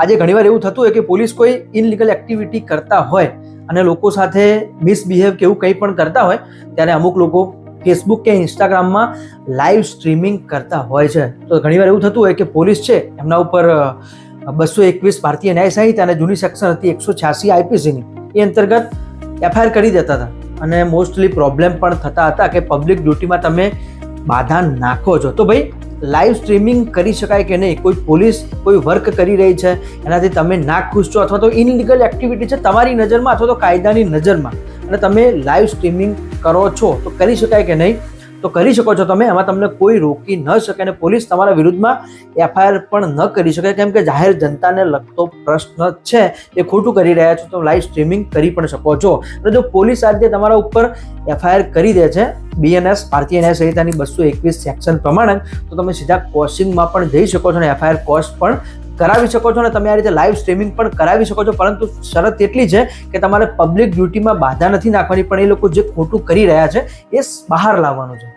આજે ઘણીવાર એવું થતું હોય કે પોલીસ કોઈ ઇનલીગલ એક્ટિવિટી કરતા હોય અને લોકો સાથે મિસબિહેવ કે એવું કંઈ પણ કરતા હોય, ત્યારે અમુક લોકો ફેસબુક કે ઇન્સ્ટાગ્રામમાં લાઈવ સ્ટ્રીમિંગ કરતા હોય છે. તો ઘણીવાર એવું થતું હોય કે પોલીસ છે, એમના ઉપર બસો એકવીસ ભારતીય ન્યાય સંહિતા અને જૂની સેક્શન હતી એકસો છ્યાસી આઈપીસીની એ અંતર્ગત એફઆઈઆર કરી દેતા હતા અને મોસ્ટલી પ્રોબ્લેમ પણ થતા હતા કે પબ્લિક ડ્યુટીમાં તમે બાધા નાખો છો. તો ભાઈ લાઈવ સ્ટ્રીમિંગ કરી શકાય કે નહીં? કોઈ પોલીસ, કોઈ વર્ક કરી રહી છે, એનાથી તમે ના ખુશ છો અથવા તો ઇનલીગલ એક્ટિવિટી છે તમારી નજરમાં અથવા તો કાયદાની નજરમાં. અને તમે લાઈવ સ્ટ્રીમિંગ કરો છો, તો કરી શકાય કે નહીં? તો કરી શકો છો તમે, એમાં તમને કોઈ રોકી ન શકે અને પોલીસ તમારા વિરુદ્ધમાં એફઆઈઆર પણ ન કરી શકે, કેમ કે જાહેર જનતાને લગતો પ્રશ્ન છે, એ ખોટું કરી રહ્યા છો, તો લાઈવ સ્ટ્રીમિંગ કરી પણ શકો છો. અને જો પોલીસ આજે તમારા ઉપર એફઆઈઆર કરી દે છે બીએનએસ, ભારતીય ન્યાય સંહિતાની બસો એકવીસ સેક્શન પ્રમાણે તો તમે સીધા કોચિંગમાં પણ જઈ શકો છો અને એફઆઈઆર કોર્સ પણ કરાવી શકો છો અને તમે આ રીતે લાઈવ સ્ટ્રીમિંગ પણ કરાવી શકો છો. પરંતુ શરત એટલી છે કે તમારે પબ્લિક ડ્યુટીમાં બાધા નથી નાખવાની, પણ એ લોકો જે ખોટું કરી રહ્યા છે એ બહાર લાવવાનું છે.